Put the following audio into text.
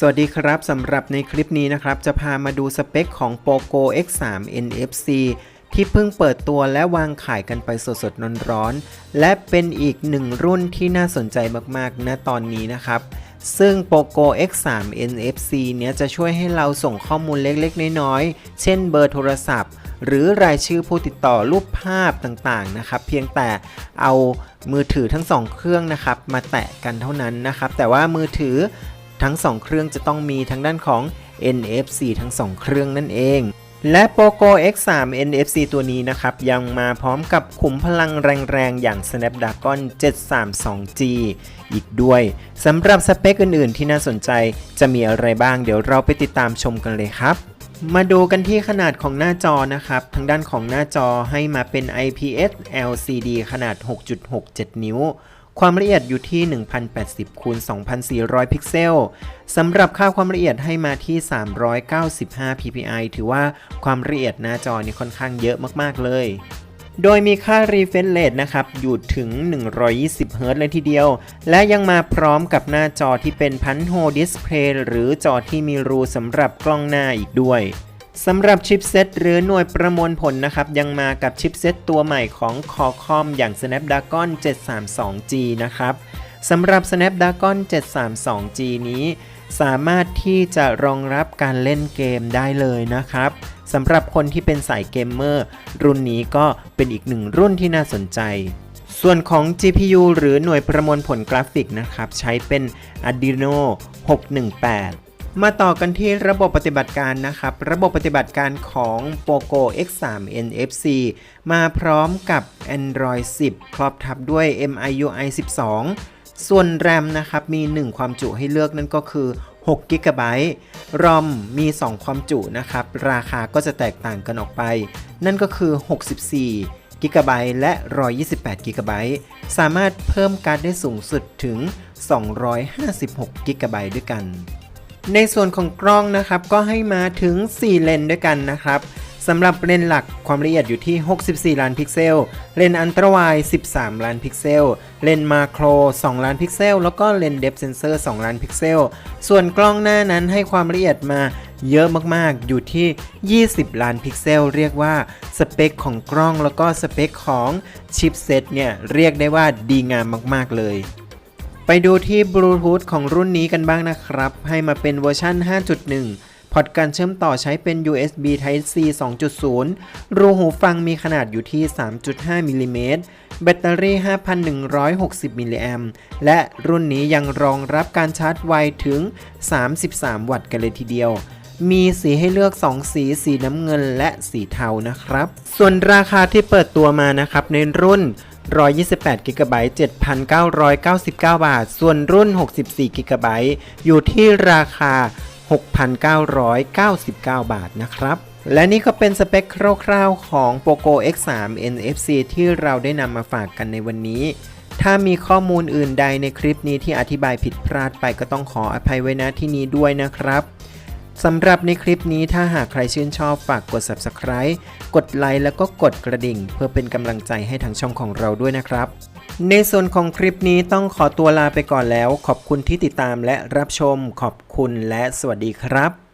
สวัสดีครับสำหรับในคลิปนี้นะครับ จะพามาดูสเปคของ POCO X3 NFC ที่เพิ่งเปิดตัวและวางขายกันไปสดๆร้อนๆและเป็นอีกหนึ่งรุ่นที่น่าสนใจมากๆณตอนนี้นะครับ ซึ่ง POCO X3 NFC เนี้ยจะช่วยให้เราส่งข้อมูลเล็กๆ น้อยๆ เช่นเบอร์โทรศัพท์ หรือรายชื่อผู้ติดต่อรูปภาพต่างๆนะครับ เพียงแต่เอามือถือทั้งสองเครื่องนะครับ มาแตะกันเท่านั้นนะครับ แต่ว่ามือถือ ทั้ง 2 เครื่องจะต้องมีทางด้านของ NFC ทั้ง 2 เครื่องนั่นเอง และ POCO X3 NFC ตัวนี้นะครับ ยังมาพร้อมกับขุมพลังแรงๆ อย่าง Snapdragon 732G อีกด้วยสำหรับสเปคอื่นๆ ที่น่าสนใจจะมีอะไรบ้างเดี๋ยวเราไปติดตามชมกันเลยครับมาดูกันที่ขนาดของหน้าจอนะครับ ทางด้านของหน้าจอให้มาเป็น IPS LCD ขนาด 6.67 นิ้ว ความละเอียดอยู่ที่ 1080คูณ2400 พิกเซล สำหรับค่าความละเอียดให้มาที่ 395 ppi ถือว่าความละเอียดหน้าจอนี่ค่อนข้างเยอะมากๆเลย โดยมีค่า refresh rate นะครับ อยู่ถึง 120 Hz เลยทีเดียว และยังมาพร้อมกับหน้าจอที่เป็นพันโฮดิสเพลย์หรือจอที่มีรูสำหรับกล้องหน้าอีกด้วย สำหรับชิปเซตหรือหน่วยประมวลผลนะครับ ยังมากับชิปเซตตัวใหม่ของ Qualcomm อย่าง Snapdragon 732G นะครับสำหรับ Snapdragon 732G นี้ สามารถที่จะรองรับการเล่นเกมได้เลยนะครับสำหรับคนที่เป็นสายเกมเมอร์ รุ่นนี้ก็เป็นอีกหนึ่งรุ่นที่น่าสนใจ ส่วนของ GPU หรือหน่วยประมวลผลกราฟิกนะครับ ใช้เป็น Adreno 618 มาต่อกันที่ระบบปฏิบัติการนะครับ ระบบปฏิบัติการของ POCO X3 NFC มาพร้อมกับ Android 10 ครอบทับด้วย MIUI 12 ส่วน RAM นะครับ มี 1 ความจุให้เลือกนั่นก็คือ6 g b ROM มี 2 ความจุนะครับ ราคาก็จะแตกต่างกันออกไป นั่นก็คือ 64 g b และ 128 g b สามารถเพิ่มการ์ดได้สูงสุดถึง 256 g b ด้วยกัน ในส่วนของกล้องนะครับก็ให้มาถึง 4 เลนด้วยกันนะครับสำหรับเลนหลักความละเอียดอยู่ที่ 64 ล้านพิกเซล เลนอันตราไวด์13 ล้านพิกเซล เลนมาโคร 2 ล้านพิกเซล แล้วก็เลนเดฟเซนเซอร์ 2 ล้านพิกเซล ส่วนกล้องหน้านั้นให้ความละเอียดมาเยอะมากๆ อยู่ที่ 20 ล้านพิกเซล เรียกว่าสเปคของกล้องแล้วก็สเปคของชิปเซตเนี่ยเรียกได้ว่าดีงามมากๆเลย ไปดูที่บลูทูธของรุ่นนี้กันบ้างนะครับ ให้มาเป็นเวอร์ชัน5.1 พอร์ตการเชื่อมต่อใช้เป็น USB Type C 2.0 รูหูฟังมีขนาดอยู่ที่ 3.5มิลลิเมตร แบตเตอรี่ 5,160 มิลลิแอมและรุ่นนี้ยังรองรับการชาร์จไวถึง 33 วัตต์กันเลยทีเดียวมีสีให้เลือก 2 สี สีน้ำเงินและสีเทานะครับ ส่วนราคาที่เปิดตัวมานะครับในรุ่น 128 g b 7,999 บาท ส่วนรุ่น 64 g b อยู่ที่ราคา 6,999 บาทนะครับและนี่ก็เป็นสเปคคร่าวๆของ POCO X3 NFC ที่เราได้นำมาฝากกันในวันนี้ ถ้ามีข้อมูลอื่นใดในคลิปนี้ที่อธิบายผิดพลาดไปก็ต้องขออภัยไว้ณที่นี้ด้วยนะครับ สำหรับในคลิปนี้ถ้าหากใครชื่นชอบฝากกด Subscribe กดไลค์แล้วก็กดกระดิ่ง เพื่อเป็นกำลังใจให้ทางช่องของเราด้วยนะครับ ในส่วนของคลิปนี้ต้องขอตัวลาไปก่อนแล้ว ขอบคุณที่ติดตามและรับชมขอบคุณและสวัสดีครับ